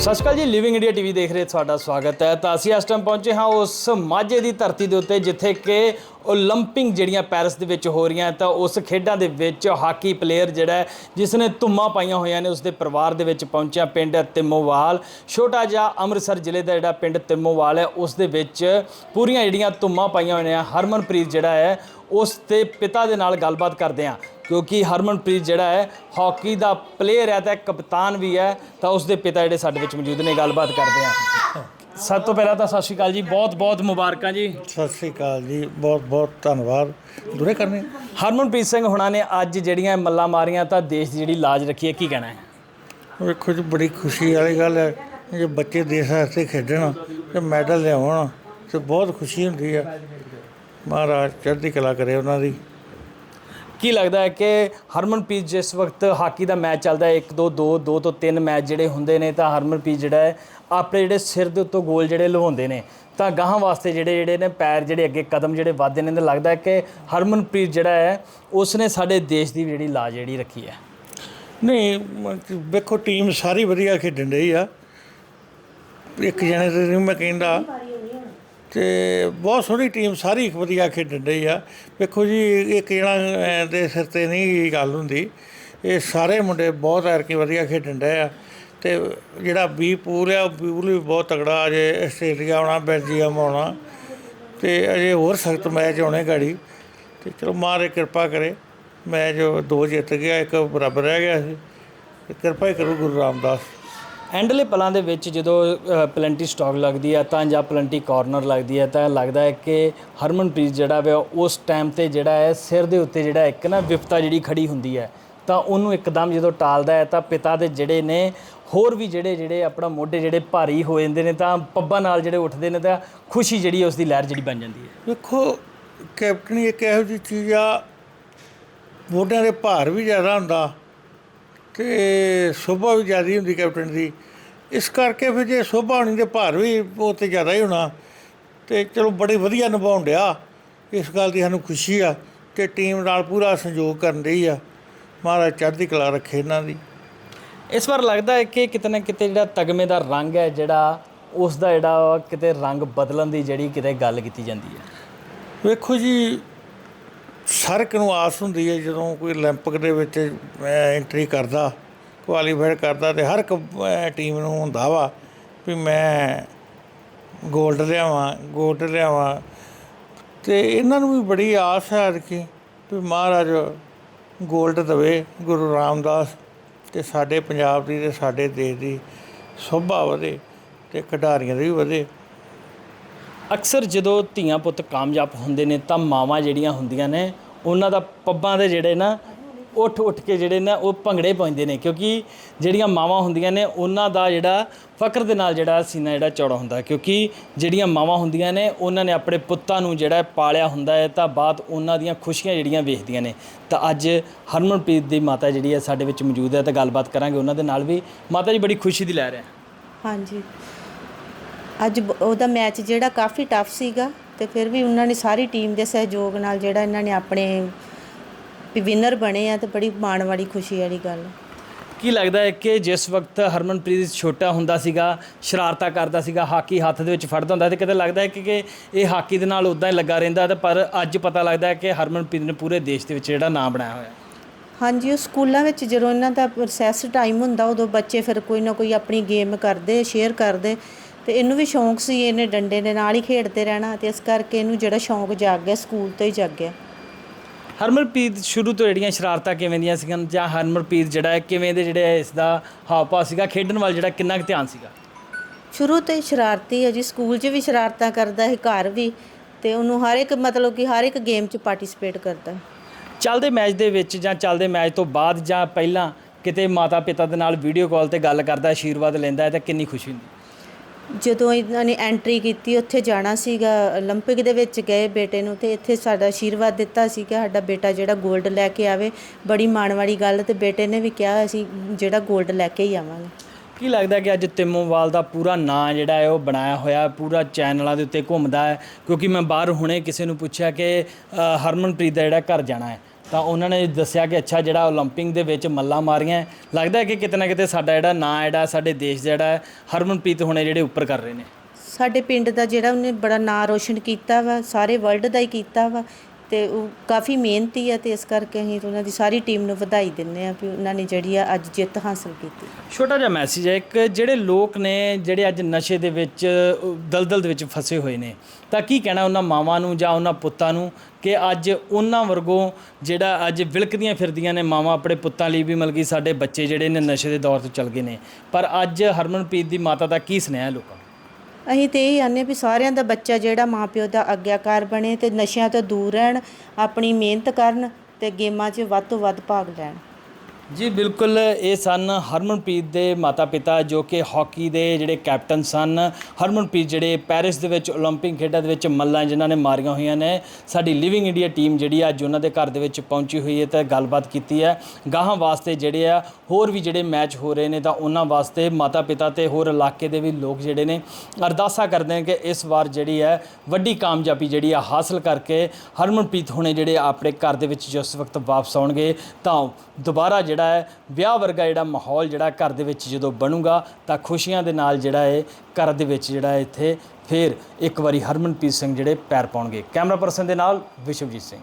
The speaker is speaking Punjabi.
ਸਤਿ ਸ਼੍ਰੀ ਅਕਾਲ ਜੀ ਲਿਵਿੰਗ ਇੰਡੀਆ ਟੀਵੀ ਦੇਖ ਰਹੇ ਤੁਹਾਡਾ ਸਵਾਗਤ ਹੈ ਤਾਂ ਅਸੀਂ ਇਸ ਟਾਈਮ ਪਹੁੰਚੇ ਹਾਂ ਉਸ ਮਾਝੇ ਦੀ ਧਰਤੀ ਦੇ ਉੱਤੇ ਜਿੱਥੇ ਕਿ 올림픽 ਜਿਹੜੀਆਂ ਪੈਰਿਸ ਦੇ ਵਿੱਚ ਹੋ ਰਹੀਆਂ ਤਾਂ ਉਸ ਖੇਡਾਂ ਦੇ ਵਿੱਚ ਹਾਕੀ ਪਲੇਅਰ ਜਿਹੜਾ ਹੈ, ਜਿਸ ਨੇ ਧੁੰਮਾਂ ਪਾਈਆਂ ਹੋਈਆਂ ਨੇ ਉਸ ਦੇ ਪਰਿਵਾਰ ਦੇ ਵਿੱਚ ਪਹੁੰਚਿਆ ਪਿੰਡ ਤਿੰਮੋਵਾਲ ਛੋਟਾ ਜਿਹਾ ਅੰਮ੍ਰਿਤਸਰ ਜ਼ਿਲ੍ਹੇ ਦਾ ਜਿਹੜਾ ਪਿੰਡ ਤਿੰਮੋਵਾਲ ਹੈ ਉਸ ਦੇ ਵਿੱਚ ਪੂਰੀਆਂ ਜਿਹੜੀਆਂ ਧੁੰਮਾਂ ਪਾਈਆਂ ਹੋਈਆਂ ਹਰਮਨਪ੍ਰੀਤ ਜਿਹੜਾ ਹੈ ਉਸ ਦੇ ਪਿਤਾ ਦੇ ਨਾਲ ਗੱਲਬਾਤ ਕਰਦੇ ਹਾਂ ਕਿਉਂਕਿ ਹਰਮਨਪ੍ਰੀਤ ਜਿਹੜਾ ਹੈ ਹਾਕੀ ਦਾ ਪਲੇਅਰ ਹੈ ਤਾਂ ਕਪਤਾਨ ਵੀ ਹੈ ਤਾਂ ਉਸ ਦੇ ਪਿਤਾ ਜਿਹੜੇ ਸਾਡੇ ਵਿੱਚ ਮੌਜੂਦ ਨੇ ਗੱਲਬਾਤ ਕਰਦੇ ਹਾਂ। ਸਭ ਤੋਂ ਪਹਿਲਾਂ ਤਾਂ ਸਤਿ ਸ਼੍ਰੀ ਅਕਾਲ ਜੀ ਬਹੁਤ ਬਹੁਤ ਮੁਬਾਰਕਾਂ ਜੀ। ਸਤਿ ਸ੍ਰੀ ਅਕਾਲ ਜੀ ਬਹੁਤ ਬਹੁਤ ਧੰਨਵਾਦ। ਦੂਰੇ ਕਰਨੇ। ਹਰਮਨਪ੍ਰੀਤ ਸਿੰਘ ਹੁਣਾਂ ਨੇ ਅੱਜ ਜਿਹੜੀਆਂ ਮੱਲਾਂ ਮਾਰੀਆਂ ਤਾਂ ਦੇਸ਼ ਦੀ ਜਿਹੜੀ ਲਾਜ ਰੱਖੀ ਹੈ ਕੀ ਕਹਿਣਾ ਹੈ? ਵੇਖੋ ਜੀ ਬੜੀ ਖੁਸ਼ੀ ਵਾਲੀ ਗੱਲ ਹੈ ਜੇ ਬੱਚੇ ਦੇਸ਼ ਵਾਸਤੇ ਖੇਡਣ ਤੇ ਮੈਡਲ ਲਿਆਉਣ ਤੇ ਬਹੁਤ ਖੁਸ਼ੀ ਹੁੰਦੀ ਹੈ। ਮਹਾਰਾਜ ਚੜ੍ਹਦੀ ਕਲਾ ਕਰੇ ਉਹਨਾਂ ਦੀ। ਕੀ ਲੱਗਦਾ ਹੈ ਕਿ ਹਰਮਨਪ੍ਰੀਤ ਜਿਸ ਵਕਤ ਹਾਕੀ ਦਾ ਮੈਚ ਚੱਲਦਾ ਹੈ 1 2 2 2 ਤੋਂ 3 ਮੈਚ ਜਿਹੜੇ ਹੁੰਦੇ ਨੇ, ਤਾਂ ਹਰਮਨਪ੍ਰੀਤ ਜਿਹੜਾ ਹੈ, ਆਪਣੇ ਜਿਹੜੇ ਸਿਰ ਦੇ ਉੱਤੋਂ ਗੋਲ ਜਿਹੜੇ ਲਵਾਉਂਦੇ ਨੇ, ਤਾਂ ਗਾਹਾਂ ਵਾਸਤੇ ਜਿਹੜੇ ਜਿਹੜੇ ਨੇ ਪੈਰ ਜਿਹੜੇ ਅੱਗੇ ਕਦਮ ਜਿਹੜੇ ਵੱਧਦੇ ਨੇ, ਤਾਂ ਲੱਗਦਾ ਹੈ ਕਿ ਹਰਮਨਪ੍ਰੀਤ ਜਿਹੜਾ ਹੈ ਉਸ ਨੇ ਸਾਡੇ ਦੇਸ਼ ਦੀ ਜਿਹੜੀ ਲਾਜ ਜਿਹੜੀ ਰੱਖੀ ਹੈ? ਨਹੀਂ, ਮ- ਵੇਖੋ, ਟੀਮ ਸਾਰੀ ਵਧੀਆ ਖੇਡਣ ਰਹੀ ਆ। ਇੱਕ ਜਣੇ ਤੇ ਨਹੀਂ ਮੈਂ ਕਹਿੰਦਾ ਤੇ ਬਹੁਤ ਸੋਹਣੀ ਟੀਮ ਸਾਰੀ ਇੱਕ ਵਧੀਆ ਖੇਡਣ ਰਹੀ ਆ। ਵੇਖੋ ਜੀ ਇੱਕ ਜਣਾ ਦੇ ਸਿਰ ਤੇ ਨਹੀਂ ਗੱਲ ਹੁੰਦੀ। ਇਹ ਸਾਰੇ ਮੁੰਡੇ ਬਹੁਤ ਐਰ ਕੇ ਵਧੀਆ ਖੇਡਣ ਰਹੇ ਆ। ਤੇ ਜਿਹੜਾ ਬੀ ਪੂਲ ਆ, ਉਹ ਪੂਲ ਵੀ ਬਹੁਤ ਤਗੜਾ ਅਜੇ ਆਸਟ੍ਰੇਲੀਆ ਆਉਣਾ, ਬੈਲਜੀਅਮ ਆਉਣਾ। ਤੇ ਅਜੇ ਹੋਰ ਸਖਤ ਮੈਚ ਆਉਣੇ ਗਾੜੀ। ਤੇ ਚਲੋ ਮਾਰੇ ਕਿਰਪਾ ਕਰੇ। ਮੈਚ ਦੋ ਜਿੱਤ ਗਿਆ, ਇੱਕ ਬਰਾਬਰ ਰਹਿ ਗਿਆ ਸੀ। ਤੇ ਕਿਰਪਾ ਹੀ ਕਰੋ ਗੁਰੂ ਰਾਮਦਾਸ। ਐਂਡਲੇ ਪਲਾਂ ਦੇ ਵਿੱਚ ਜਦੋਂ ਪਲੰਟੀ ਪਲੈਂਟੀ ਸਟਾਕ ਲੱਗਦੀ ਹੈ ਤਾਂ ਜਾਂ ਪਲੰਟੀ ਕਾਰਨਰ ਲੱਗਦੀ ਹੈ ਤਾਂ ਲੱਗਦਾ ਹੈ ਕਿ ਹਰਮਨਪ੍ਰੀਤ ਜਿਹੜਾ ਵਾ ਉਸ ਟਾਈਮ ਤੇ ਜਿਹੜਾ ਹੈ ਸਿਰ ਦੇ ਉੱਤੇ ਜਿਹੜਾ ਇੱਕ ਨਾ ਵਿਪਤਾ ਜਿਹੜੀ ਖੜੀ ਹੁੰਦੀ ਹੈ, ਤਾਂ ਉਹਨੂੰ ਇੱਕਦਮ ਜਦੋਂ ਟਾਲਦਾ ਹੈ ਤਾਂ ਪਿਤਾ ਦੇ ਜਿਹੜੇ ਨੇ ਹੋਰ ਵੀ ਜਿਹੜੇ ਜਿਹੜੇ ਆਪਣਾ ਮੋਢੇ ਜਿਹੜੇ ਭਾਰੀ ਹੋ ਜਾਂਦੇ ਨੇ ਤਾਂ ਪੱਬਾਂ ਨਾਲ ਜਿਹੜੇ ਉੱਠਦੇ ਨੇ ਤਾਂ ਖੁਸ਼ੀ ਜਿਹੜੀ ਉਸ ਦੀ ਲਹਿਰ ਜਿਹੜੀ ਬਣ ਜਾਂਦੀ ਹੈ। ਵੇਖੋ ਕੈਪਟਨੀ ਇੱਕ ਇਹੋ ਜਿਹੀ ਚੀਜ਼ ਆ, ਮੋਢਿਆਂ ਦੇ ਭਾਰ ਵੀ ਜ਼ਿਆਦਾ ਹੁੰਦਾ। ਤੇ ਸੋਭਾ ਵੀ ਜ਼ਿਆਦਾ ਹੁੰਦੀ ਕੈਪਟਨ ਦੀ। ਇਸ ਕਰਕੇ ਫਿਰ ਜੇ ਸੋਭਾ ਹੋਣੀ ਤੇ ਭਾਰ ਵੀ ਉਹ ਤੇ ਜ਼ਿਆਦਾ ਹੀ ਹੋਣਾ। ਤੇ ਚਲੋ ਬੜੀ ਵਧੀਆ ਨਿਭਾਉਣ ਡਿਆ। ਇਸ ਗੱਲ ਦੀ ਸਾਨੂੰ ਖੁਸ਼ੀ ਆ ਤੇ ਟੀਮ ਨਾਲ ਪੂਰਾ ਸਹਿਯੋਗ ਕਰਨ ਰਹੀ ਆ। ਮਹਾਰਾਜ ਚੜ੍ਹਦੀ ਕਲਾ ਰੱਖੇ ਇਹਨਾਂ ਦੀ। ਇਸ ਵਾਰ ਲੱਗਦਾ ਹੈ ਕਿ ਕਿਤੇ ਨਾ ਕਿਤੇ ਜਿਹੜਾ ਤਗਮੇ ਦਾ ਰੰਗ ਹੈ ਜਿਹੜਾ ਉਸ ਦਾ ਜਿਹੜਾ ਕਿਤੇ ਰੰਗ ਬਦਲਣ ਦੀ ਜਿਹੜੀ ਕਿਤੇ ਗੱਲ ਕੀਤੀ ਜਾਂਦੀ ਹੈ। ਵੇਖੋ ਜੀ ਹਰ ਨੂੰ ਆਸ ਹੁੰਦੀ ਹੈ ਜਦੋਂ ਕੋਈ ਓਲੰਪਿਕ ਦੇ ਵਿੱਚ ਐਂਟਰੀ ਕਰਦਾ ਕੁਆਲੀਫਾਈ ਕਰਦਾ ਤੇ ਹਰ ਇੱਕ ਟੀਮ ਨੂੰ ਹੁੰਦਾ ਵਾ ਵੀ ਮੈਂ 골ਡ ਲਿਆਵਾਂ 골ਡ ਲਿਆਵਾਂ। ਤੇ ਇਹਨਾਂ ਨੂੰ ਵੀ ਬੜੀ ਆਸ ਹੈ ਕਿ ਵੀ ਮਹਾਰਾਜ 골ਡ ਦਵੇ ਗੁਰੂ ਰਾਮਦਾਸ ਤੇ ਸਾਡੇ ਪੰਜਾਬ ਦੀ ਤੇ ਸਾਡੇ ਦੇਸ਼ ਦੀ ਸੋਭਾ ਵਧੇ ਤੇ ਖਿਡਾਰੀਆਂ ਦੀ ਵੀ ਵਧੇ। ਅਕਸਰ ਜਦੋਂ ਧੀਆਂ ਪੁੱਤ ਕਾਮਯਾਬ ਹੁੰਦੇ ਨੇ ਤਾਂ ਮਾਵਾਂ ਜਿਹੜੀਆਂ ਹੁੰਦੀਆਂ ਨੇ, ਉਹਨਾਂ ਦਾ ਪੱਬਾਂ ਦੇ ਜਿਹੜੇ ਨਾ, ਉੱਠ ਉੱਠ ਕੇ ਜਿਹੜੇ ਨਾ, ਉਹ ਭੰਗੜੇ ਪਾਉਂਦੇ ਨੇ। ਕਿਉਂਕਿ ਜਿਹੜੀਆਂ ਮਾਵਾਂ ਹੁੰਦੀਆਂ ਨੇ, ਉਹਨਾਂ ਦਾ ਜਿਹੜਾ ਫਕਰ ਦੇ ਨਾਲ ਜਿਹੜਾ ਸੀਨਾ ਜਿਹੜਾ ਚੌੜਾ ਹੁੰਦਾ ਕਿਉਂਕਿ ਜਿਹੜੀਆਂ ਮਾਵਾਂ ਹੁੰਦੀਆਂ ਨੇ, ਉਹਨਾਂ ਨੇ ਆਪਣੇ ਪੁੱਤਾਂ ਨੂੰ ਜਿਹੜਾ ਪਾਲਿਆ ਹੁੰਦਾ ਹੈ, ਤਾਂ ਬਾਅਦ ਉਹਨਾਂ ਦੀਆਂ ਖੁਸ਼ੀਆਂ ਜਿਹੜੀਆਂ ਵੇਖਦੀਆਂ ਨੇ। ਤਾਂ ਅੱਜ ਹਰਮਨਪ੍ਰੀਤ ਦੀ ਮਾਤਾ ਜਿਹੜੀ ਹੈ ਸਾਡੇ ਵਿੱਚ ਮੌਜੂਦ ਹੈ, ਤਾਂ ਗੱਲਬਾਤ ਕਰਾਂਗੇ ਉਹਨਾਂ ਦੇ ਨਾਲ ਵੀ। ਮਾਤਾ ਜੀ, ਬੜੀ ਖੁਸ਼ੀ ਦੀ ਲਹਿਰ ਹੈ। ਹਾਂਜੀ। ਅੱਜ ਉਹਦਾ ਮੈਚ ਜਿਹੜਾ ਕਾਫੀ ਟਫ ਸੀਗਾ ਤੇ ਫਿਰ ਵੀ ਉਹਨਾਂ ਨੇ ਸਾਰੀ ਟੀਮ ਦੇ ਸਹਿਯੋਗ ਨਾਲ ਜਿਹੜਾ ਇਹਨਾਂ ਨੇ ਆਪਣੇ ਵਿਨਰ ਬਣੇ ਆ ਤੇ ਬੜੀ ਮਾਣ ਵਾਲੀ ਖੁਸ਼ੀ ਵਾਲੀ ਗੱਲ ਕੀ ਲੱਗਦਾ ਹੈ ਕਿ ਜਿਸ ਵਕਤ ਹਰਮਨਪ੍ਰੀਤ ਛੋਟਾ ਹੁੰਦਾ ਸੀਗਾ ਸ਼ਰਾਰਤਾਂ ਕਰਦਾ ਸੀਗਾ ਹਾਕੀ ਹੱਥ ਦੇ ਵਿੱਚ ਫੜਦਾ ਹੁੰਦਾ ਤੇ ਕਿਤੇ ਲੱਗਦਾ ਹੈ ਕਿ ਇਹ ਹਾਕੀ ਦੇ ਨਾਲ ਉਦਾਂ ਹੀ ਲੱਗਾ ਰਹਿੰਦਾ ਤੇ ਪਰ ਅੱਜ ਪਤਾ ਲੱਗਦਾ ਹੈ ਕਿ ਹਰਮਨਪ੍ਰੀਤ ਨੇ ਪੂਰੇ ਦੇਸ਼ ਦੇ ਵਿੱਚ ਜਿਹੜਾ ਨਾਮ ਬਣਾਇਆ ਹੋਇਆ ਹਾਂਜੀ ਉਹ ਸਕੂਲਾਂ ਵਿੱਚ ਜਦੋਂ ਇਹਨਾਂ ਦਾ ਪ੍ਰੋਸੈਸ ਟਾਈਮ ਹੁੰਦਾ ਉਦੋਂ ਬੱਚੇ ਫਿਰ ਕੋਈ ਨਾ ਕੋਈ ਆਪਣੀ ਗੇਮ ਕਰਦੇ ਸ਼ੇਅਰ ਕਰਦੇ। ਤੇ ਇਹਨੂੰ ਵੀ ਸ਼ੌਂਕ ਸੀ ਇਹਨੇ ਡੰਡੇ ਦੇ ਨਾਲ ਹੀ ਖੇਡਦੇ ਰਹਿਣਾ ਤੇ ਇਸ ਕਰਕੇ ਇਹਨੂੰ ਜਿਹੜਾ ਸ਼ੌਂਕ ਜਾਗ ਗਿਆ ਸਕੂਲ ਤੋਂ ਹੀ ਜਾਗ ਗਿਆ। ਹਰਮਨਪ੍ਰੀਤ ਸ਼ੁਰੂ ਤੋਂ ਜਿਹੜੀਆਂ ਸ਼ਰਾਰਤਾਂ ਕਿਵੇਂ ਦੀਆਂ ਸੀਗੀਆਂ ਜਾਂ ਹਰਮਨਪ੍ਰੀਤ ਜਿਹੜਾ ਹੈ ਕਿਵੇਂ ਦੇ ਜਿਹੜੇ ਇਸ ਦਾ ਹਾਵ ਭਾਵ ਸੀਗਾ ਖੇਡਣ ਵੱਲ ਜਿਹੜਾ ਕਿੰਨਾ ਕੁ ਧਿਆਨ ਸੀਗਾ? ਸ਼ੁਰੂ ਤੋਂ ਹੀ ਸ਼ਰਾਰਤੀ ਹੈ ਜੀ ਸਕੂਲ 'ਚ ਵੀ ਸ਼ਰਾਰਤਾਂ ਕਰਦਾ ਹੈ ਘਰ ਵੀ ਤੇ ਉਹਨੂੰ ਹਰ ਇੱਕ ਮਤਲਬ ਕਿ ਹਰ ਇੱਕ ਗੇਮ 'ਚ ਪਾਰਟਿਸਿਪੇਟ ਕਰਦਾ। ਚੱਲਦੇ ਮੈਚ ਦੇ ਵਿੱਚ ਜਾਂ ਚੱਲਦੇ ਮੈਚ ਤੋਂ ਬਾਅਦ ਜਾਂ ਪਹਿਲਾਂ ਕਿਤੇ ਮਾਤਾ ਪਿਤਾ ਦੇ ਨਾਲ ਵੀਡੀਓ ਕਾਲ ਤੇ ਗੱਲ ਕਰਦਾ ਆਸ਼ੀਰਵਾਦ ਲੈਂਦਾ ਹੈ ਤਾਂ ਕਿੰਨੀ ਖੁਸ਼ੀ ਹੁੰਦੀ? ਜਦੋਂ ਇਹਨਾਂ ਨੇ ਐਂਟਰੀ ਕੀਤੀ, ਉੱਥੇ ਜਾਣਾ ਸੀਗਾ 올림픽 ਦੇ ਵਿੱਚ ਗਏ ਬੇਟੇ ਨੂੰ ਤੇ ਇੱਥੇ ਸਾਡਾ ਆਸ਼ੀਰਵਾਦ ਦਿੱਤਾ ਸੀ ਕਿ ਸਾਡਾ ਬੇਟਾ ਜਿਹੜਾ 골ਡ ਲੈ ਕੇ ਆਵੇ। ਬੜੀ ਮਾਣ ਵਾਲੀ ਗੱਲ ਤੇ ਬੇਟੇ ਨੇ ਵੀ ਕਿਹਾ, ਅਸੀਂ ਜਿਹੜਾ 골ਡ ਲੈ ਕੇ ਹੀ ਆਵਾਂਗੇ। ਕੀ ਲੱਗਦਾ ਕਿ ਅੱਜ ਤਿੰਮੋਵਾਲ ਦਾ ਪੂਰਾ ਨਾਂ ਜਿਹੜਾ ਹੈ, ਉਹ ਬਣਾਇਆ ਹੋਇਆ, ਪੂਰਾ ਚੈਨਲਾਂ ਦੇ ਉੱਤੇ ਘੁੰਮਦਾ ਹੈ? ਕਿਉਂਕਿ ਮੈਂ ਬਾਹਰ ਹੁਣੇ ਕਿਸੇ ਨੂੰ ਪੁੱਛਿਆ ਕਿ ਹਰਮਨਪ੍ਰੀਤ ਦਾ ਜਿਹੜਾ ਘਰ ਜਾਣਾ ਹੈ। ਤਾਂ ਉਹਨਾਂ ਨੇ ਦੱਸਿਆ ਕਿ ਅੱਛਾ ਜਿਹੜਾ 올림픽 ਦੇ ਵਿੱਚ ਮੱਲਾਂ ਮਾਰੀਆਂ ਹੈ। ਲੱਗਦਾ ਹੈ ਕਿ ਕਿਤੇ ਨਾ ਕਿਤੇ ਸਾਡਾ ਜਿਹੜਾ ਨਾਂ ਜਿਹੜਾ ਸਾਡੇ ਦੇਸ਼ ਦਾ ਜਿਹੜਾ ਹੈ, ਹਰਮਨਪ੍ਰੀਤ ਹੁਣੇ ਜਿਹੜੇ ਉੱਪਰ ਕਰ ਰਹੇ ਨੇ ਸਾਡੇ ਪਿੰਡ ਦਾ ਜਿਹੜਾ ਉਹਨੇ ਬੜਾ ਨਾਂ ਰੋਸ਼ਨ ਕੀਤਾ ਵਾ ਸਾਰੇ ਵਰਲਡ ਦਾ ਹੀ ਕੀਤਾ ਵਾ ਤੇ ਉਹ ਕਾਫੀ ਮਿਹਨਤੀ ਆ ਤੇ ਇਸ ਕਰਕੇ ਅਸੀਂ ਉਹਨਾਂ ਦੀ ਸਾਰੀ ਟੀਮ ਨੂੰ ਵਧਾਈ ਦਿੰਦੇ ਆ ਵੀ ਉਹਨਾਂ ਨੇ ਜਿਹੜੀ ਆ ਅੱਜ ਜਿੱਤ ਹਾਸਲ ਕੀਤੀ। ਛੋਟਾ ਜਿਹਾ ਮੈਸੇਜ ਹੈ, ਇੱਕ ਜਿਹੜੇ ਲੋਕ ਨੇ ਜਿਹੜੇ ਅੱਜ ਨਸ਼ੇ ਦੇ ਵਿੱਚ, ਦਲਦਲ ਦੇ ਵਿੱਚ ਫਸੇ ਹੋਏ ਨੇ, ਤਾਂ ਕੀ ਕਹਿਣਾ ਉਹਨਾਂ ਮਾਵਾਂ ਨੂੰ ਜਾਂ ਉਹਨਾਂ ਪੁੱਤਾਂ ਨੂੰ ਕਿ ਅੱਜ ਉਹਨਾਂ ਵਰਗੋਂ ਜਿਹੜਾ ਅੱਜ ਵਿਲਕਦੀਆਂ ਫਿਰਦੀਆਂ ਨੇ, ਮਾਵਾਂ ਆਪਣੇ ਪੁੱਤਾਂ ਲਈ ਵੀ ਮਤਲਬ ਕਿ ਸਾਡੇ ਬੱਚੇ ਜਿਹੜੇ ਨੇ ਨਸ਼ੇ ਦੇ ਦੌਰ ਤੋਂ ਚੱਲ ਗਏ ਨੇ, ਪਰ ਅੱਜ ਹਰਮਨਪ੍ਰੀਤ ਦੀ ਮਾਤਾ ਦਾ ਕੀ ਸੁਨੇਹਾ ਲੋਕਾਂ ਅਸੀਂ ਤੇ ਇਹ ਆਨੇ ਵੀ ਸਾਰਿਆਂ ਦਾ ਬੱਚਾ ਜਿਹੜਾ ਮਾਪਿਓ ਦਾ ਆਗਿਆਕਾਰ ਬਣੇ ਤੇ ਨਸ਼ਿਆਂ ਤੋਂ ਦੂਰ ਰਹਿਣ, ਆਪਣੀ ਮਿਹਨਤ ਕਰਨ ਤੇ ਗੇਮਾਂ 'ਚ ਵੱਧ ਤੋਂ ਵੱਧ ਭਾਗ ਲੈਣ। ਜੀ ਬਿਲਕੁਲ ਇਹ ਸਨ ਹਰਮਨਪ੍ਰੀਤ ਦੇ ਮਾਤਾ-ਪਿਤਾ ਜੋ ਕਿ ਹਾਕੀ ਦੇ ਜਿਹੜੇ ਕੈਪਟਨ ਸਨ ਹਰਮਨਪ੍ਰੀਤ ਜਿਹੜੇ ਪੈਰਿਸ ਦੇ ਵਿੱਚ 올림픽 ਖੇਡਾਂ ਦੇ ਵਿੱਚ ਮੱਲਾਂ ਜਿਨ੍ਹਾਂ ਨੇ ਮਾਰੀਆਂ ਹੋਈਆਂ ਨੇ ਸਾਡੀ ਲਿਵਿੰਗ ਇੰਡੀਆ ਟੀਮ ਜਿਹੜੀ ਅੱਜ ਉਹਨਾਂ ਦੇ ਘਰ ਦੇ ਵਿੱਚ ਪਹੁੰਚੀ ਹੋਈ ਹੈ ਤੇ ਗੱਲਬਾਤ ਕੀਤੀ ਹੈ ਗਾਹਾਂ ਵਾਸਤੇ ਜਿਹੜੇ ਆ ਹੋਰ ਵੀ ਜਿਹੜੇ ਮੈਚ ਹੋ ਰਹੇ ਨੇ ਤਾਂ ਉਹਨਾਂ ਵਾਸਤੇ ਮਾਤਾ-ਪਿਤਾ ਤੇ ਹੋਰ ਇਲਾਕੇ ਦੇ ਵੀ ਲੋਕ ਜਿਹੜੇ ਨੇ ਅਰਦਾਸਾਂ ਕਰਦੇ ਨੇ ਕਿ ਇਸ ਵਾਰ ਜਿਹੜੀ ਹੈ ਵੱਡੀ ਕਾਮਯਾਬੀ ਜਿਹੜੀ ਆ ਹਾਸਲ ਕਰਕੇ ਹਰਮਨਪ੍ਰੀਤ ਹੁਣੇ ਜਿਹੜੇ ਆਪਣੇ ਘਰ ਦੇ ਵਿੱਚ ਜਿਸ ਵਕਤ ਵਾਪਸ ਆਉਣਗੇ ਤਾਂ ਦੁਬਾਰਾ ਜਿਹੜਾ ਹੈ, ਵਿਆਹ ਵਰਗਾ ਜਿਹੜਾ ਮਾਹੌਲ ਜਿਹੜਾ ਘਰ ਦੇ ਵਿੱਚ ਜਦੋਂ ਬਣੂਗਾ ਤਾਂ ਖੁਸ਼ੀਆਂ ਦੇ ਨਾਲ ਜਿਹੜਾ ਹੈ ਘਰ ਦੇ ਵਿੱਚ ਜਿਹੜਾ ਇੱਥੇ ਫਿਰ ਇੱਕ ਵਾਰੀ ਹਰਮਨਪ੍ਰੀਤ ਸਿੰਘ ਜਿਹੜੇ ਪੈਰ ਪਾਉਣਗੇ। ਕੈਮਰਾ ਪਰਸਨ ਦੇ ਨਾਲ ਵਿਸ਼ਵਜੀਤ ਸਿੰਘ।